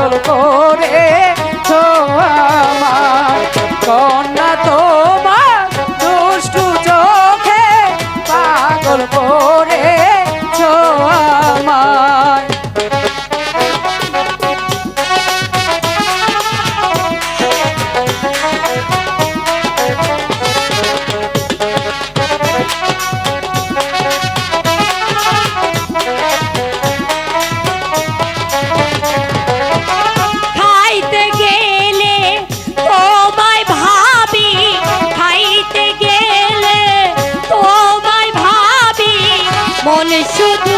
পাগল করে। Let's go.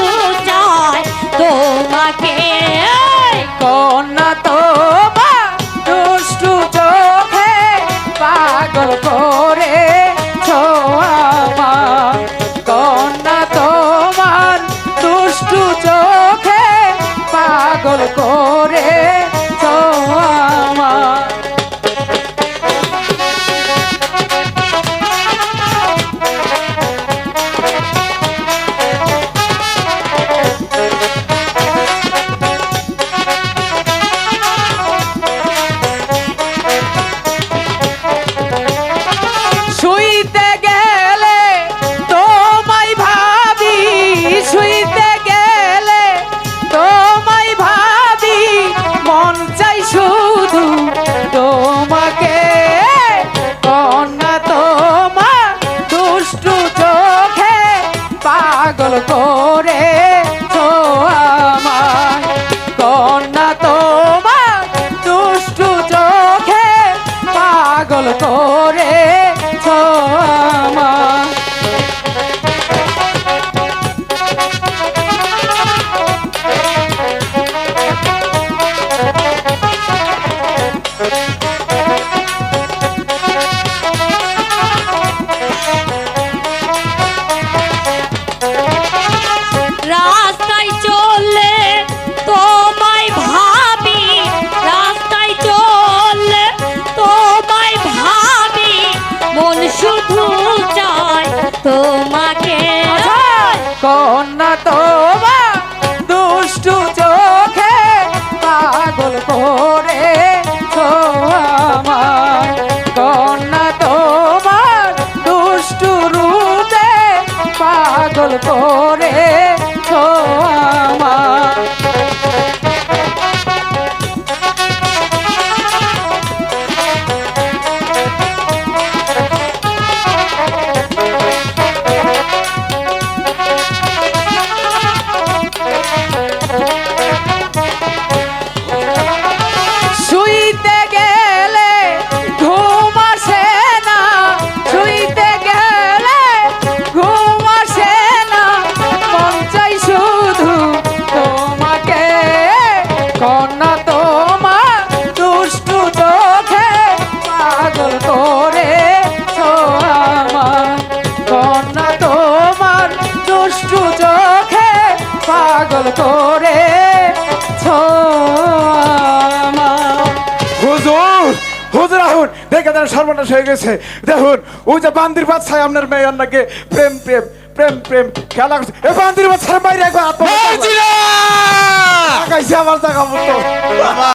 তোমাকে। কন্যা তোমা দুষ্টু চোখে পাগল করে আমার কন্যা তোমার দুষ্টু রূপে পাগল করে আমার করে হুজুর হুজুর আহুন দেখে দেন সর্বনাশ হয়ে গেছে। দেখুন ওই যে বান্দির বাচ্চা আপনার মেয়ের নাকি প্রেম প্রেম প্রেম প্রেম খেলা করছে। এ বান্দির বাচ্চার বাইরে একবার আত্মহত্যা আমার জায়গা মতো।